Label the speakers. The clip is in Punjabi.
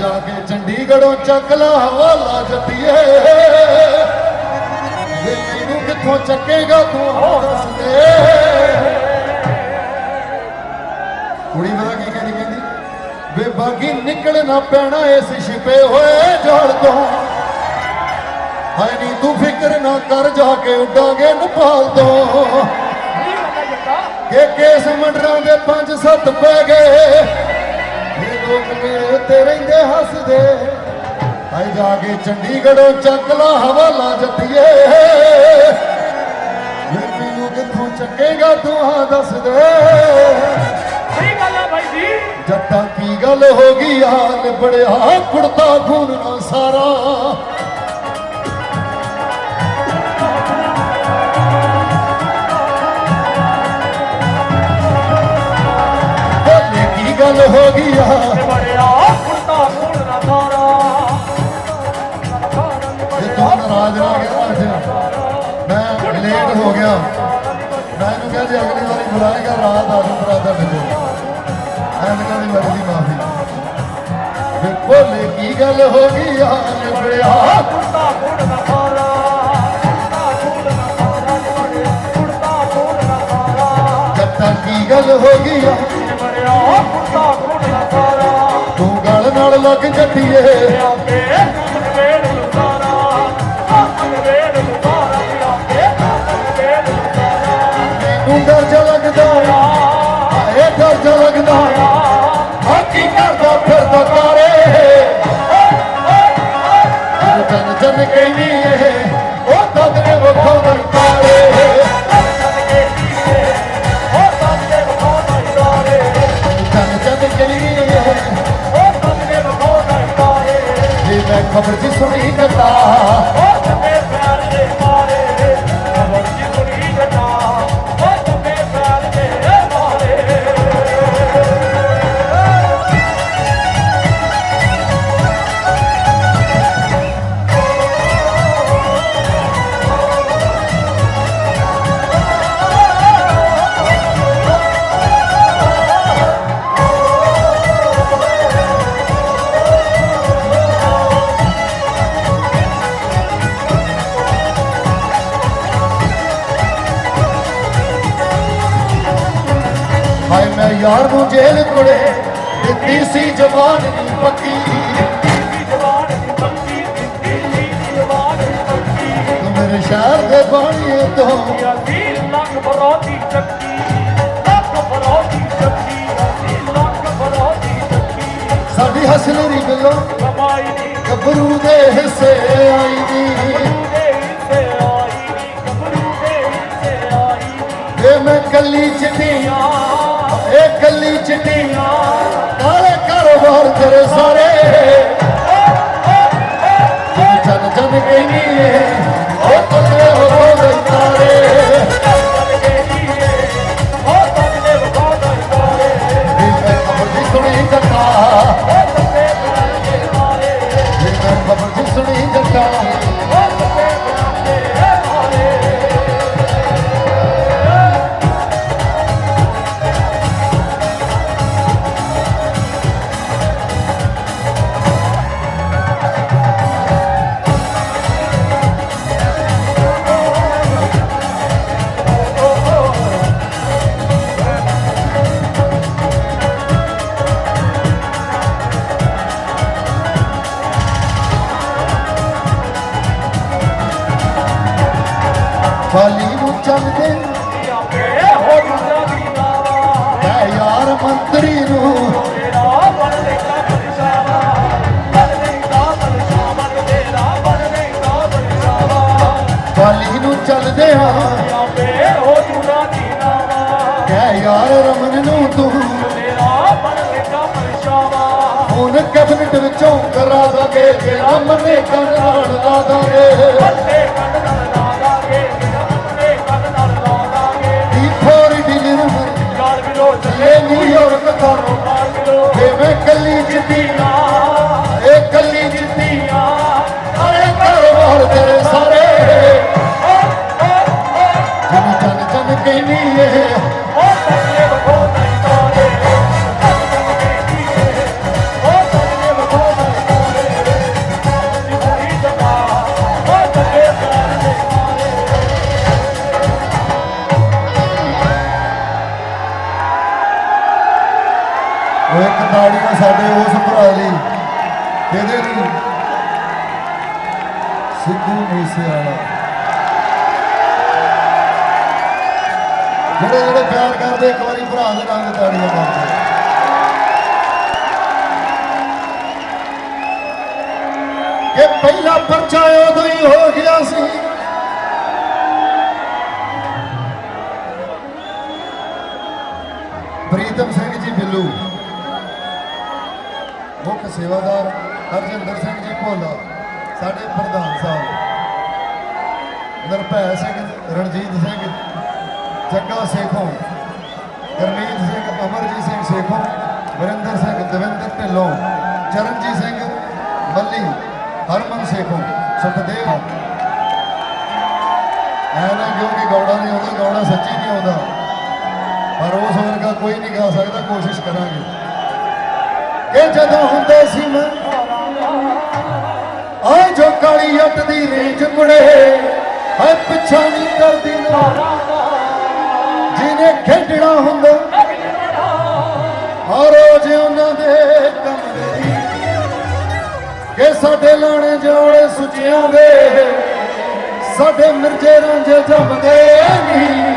Speaker 1: ਜਾ ਕੇ ਚੰਡੀਗੜ੍ਹੋਂ ਚੱਕ ਲਾ ਹਵਾਲਾ ਜੱਟੀਏ। ਵੇ ਮੈਨੂੰ ਕਿੱਥੋਂ ਚੱਕੇਗਾ ਤੂੰ ਹੋ ਦੱਸ ਦੇ। ਕੁੜੀ ਪਤਾ ਕੀ ਕਹਿੰਦੀ ਕਹਿੰਦੀ? ਵੇ ਬਾਗੀ ਨਿਕਲਣਾ ਪੈਣਾ ਇਸ ਛਿਪੇ ਹੋਏ ਜਲ ਤੋਂ। ਹਾਏ ਨੀ ਤੂੰ ਫਿਕਰ ਨਾ ਕਰ ਜਾ ਕੇ ਉੱਡਾਂਗੇ ਨੇਪਾਲ ਤੋਂ। ਕਿ ਕੇਸ ਮੰਡਰਾਂ ਦੇ ਪੰਜ ਸੱਤ ਪੈ ਗਏ। ਇਹ ਲੋਕ ਮੇਰੇ ਉੱਤੇ ਰਹਿੰਦੇ ਹੱਸਦੇ। ਆਈ ਜਾ ਕੇ ਚੰਡੀਗੜ੍ਹੋਂ ਚੱਕ ਲਾ ਹਵਾਲਾ ਜੱਟੀਏ। ਮੈਨੂੰ ਕਿੱਥੋਂ ਚੱਕੇਗਾ ਤੂੰ ਆ ਦੱਸ ਦੇ
Speaker 2: ਸਹੀ ਗੱਲ ਆ ਬਾਈ ਜੀ।
Speaker 1: ਜੱਟਾਂ ਕੀ ਗੱਲ ਹੋ ਗਈ ਆ ਨਿਬੜਿਆ ਕੁੜਤਾ ਖੂਨ ਨਾਲ ਸਾਰਾ। ਗੱਲ ਹੋ ਗਈ ਆ
Speaker 2: ਬੜਿਆ ਕੁੱਤਾ ਕੂੜ ਨਾ ਸਾਰਾ।
Speaker 1: ਜੇ ਤੂੰ ਨਾਰਾਜ਼ ਨਾ ਗਿਆ ਅੱਜ। ਮੈਂ ਲੇਟ ਹੋ ਗਿਆ। ਮੈਂ ਇਹਨੂੰ ਕਿਹਾ ਜੇ ਅਗਲੀ ਵਾਰੀ ਬੁਲਾਏਗਾ ਰਾਤ ਆ ਜਾਊ ਬਰਾਦਰ ਮੈਨੂੰ ਐਨਕਾਂ ਦੀ ਲੱਗਦੀ ਮਾਫੀ ਬੋਲੇ ਕੀ ਗੱਲ ਹੋ ਗਈ ਆ ਨਿਬੜਿਆ।
Speaker 2: ਕੁੱਤਾ ਕੂੜ ਨਾ ਸਾਰਾ।
Speaker 1: ਕੀ ਗੱਲ ਹੋ ਗਈ ਆ ਲੱਗ ਯਾਰ ਨੂੰ ਜੇਲ੍ਹ ਕੋਲੇ ਦਿੱਤੀ ਸੀ ਜਵਾਨ ਦੀ ਪੱਕੀ। ਮੇਰੇ ਸ਼ਹਿਰ ਦੇ ਬਾਣੀਏ ਤੋਂ
Speaker 2: ਅਸੀਂ ਲੱਖ ਬਰੋਤੀ ਚੱਕੀ ਲੱਖ ਬਰੋਤੀ ਚੱਕੀ ਲੱਖ ਬਰੋਤੀ ਚੱਕੀ
Speaker 1: ਸਾਡੀ ਹਸਨਰੀ ਗੱਲੋਂ
Speaker 2: ਕਮਾਈ ਦੀ
Speaker 1: ਗੱਭਰੂ ਦੇ ਹਿੱਸੇ ਆਈ ਦੀ
Speaker 2: ਦੇ ਹਿੱਸੇ ਆਈ
Speaker 1: ਮੈਂ ਕੱਲੀ ਚਿੱਟੀਆਂ ਇਹ ਕੱਲੀ ਚਿੱਟੀਆਂ ਕਾਲੇ ਕਾਰੋਬਾਰ ਤੇਰੇ ਸਾਰੇ ਜਿਨ ਜਨ ਜਨ ਕਹਿੰਦੀ ਏ ਤੂੰ।
Speaker 2: ਤੇਰਾ ਬਣ ਲੈਂਦਾ ਪਰਛਾਵਾ
Speaker 1: ਹੁਣ ਕੈਬਨਿਟ ਵਿੱਚੋਂ ਕਰਾ ਦਾਂਗੇ ਜਿਹੜਾ ਮੰਨੇ ਕੰਨ ਲਾ ਦਾਂਗੇ।
Speaker 2: ਬੱਲੇ ਉਹ ਇੱਕ ਤਾੜੀਆਂ ਸਾਡੇ ਉਸ ਭਰਾ ਲਈ
Speaker 1: ਕਹਿੰਦੇ ਲਈ? ਸਿੱਧੂ ਮੂਸੇਵਾਲਾ। ਜਿਹੜੇ ਜਿਹੜੇ ਪਿਆਰ ਕਰਦੇ, ਇੱਕ ਵਾਰੀ ਭਰਾ ਦੇ ਨਾਲ ਤਾੜੀਆਂ ਮਾਰਦੇ ਕਿ ਪਹਿਲਾ ਪਰਚਾ ਉਦੋਂ ਹੀ ਹੋ ਗਿਆ ਸੀ। ਪ੍ਰੀਤਮ ਸਿੰਘ ਜੀ ਬਿੱਲੂ। ਮੁੱਖ ਸੇਵਾਦਾਰ ਹਰਜਿੰਦਰ ਸਿੰਘ ਜੀ ਭੋਲਾ, ਸਾਡੇ ਪ੍ਰਧਾਨ ਸਾਹਿਬ। ਨਿਰਭੈ ਸਿੰਘ, ਰਣਜੀਤ ਸਿੰਘ, ਜੱਗਾ ਸੇਖੋਂ, ਗਰਮੀਤ ਸਿੰਘ, ਅਮਰਜੀਤ ਸਿੰਘ ਸੇਖੋਂ, ਵਰਿੰਦਰ ਸਿੰਘ, ਦਵਿੰਦਰ ਢਿੱਲੋਂ, ਚਰਨਜੀਤ ਸਿੰਘ, ਮੱਲੀ, ਹਰਮਨ ਸੇਖੋਂ, ਸੁਖਦੇਵ। ਐ ਨਾ ਕਿਉਂਕਿ ਗੌੜਾ ਨਹੀਂ ਆਉਂਦਾ ਗੌੜਾ ਸੱਚੀ ਨਹੀਂ ਆਉਂਦਾ। ਪਰ ਉਸ ਵਰਗਾ ਕੋਈ ਨਹੀਂ ਗਾ ਸਕਦਾ, ਕੋਸ਼ਿਸ਼ ਕਰਾਂਗੇ। ਕਿ ਜਦੋਂ ਹੁੰਦੇ ਸੀ ਮੈਂ, ਆਏ ਜੋ ਕਾਲੀ ਅੱਟ ਦੀ ਰੇਂਜ ਕੁੜੇ ਹੈ ਪਿੱਛਾ ਨਹੀਂ ਕਰਦੀ ਨਾ। ਜਿਹਨੇ ਖੇਡਣਾ ਹੁੰਦਾ, ਹਰ ਰੋਜ਼ ਉਹਨਾਂ ਦੇ ਕੰਮ ਦੇ। ਸਾਡੇ ਲਾਣੇ ਜੋੜੇ ਸੁਚਿਆਂ ਦੇ, ਸਾਡੇ ਮਿਰਜੇ ਰਾਂਝੇ ਜੰਮਦੇ ਨਹੀਂ।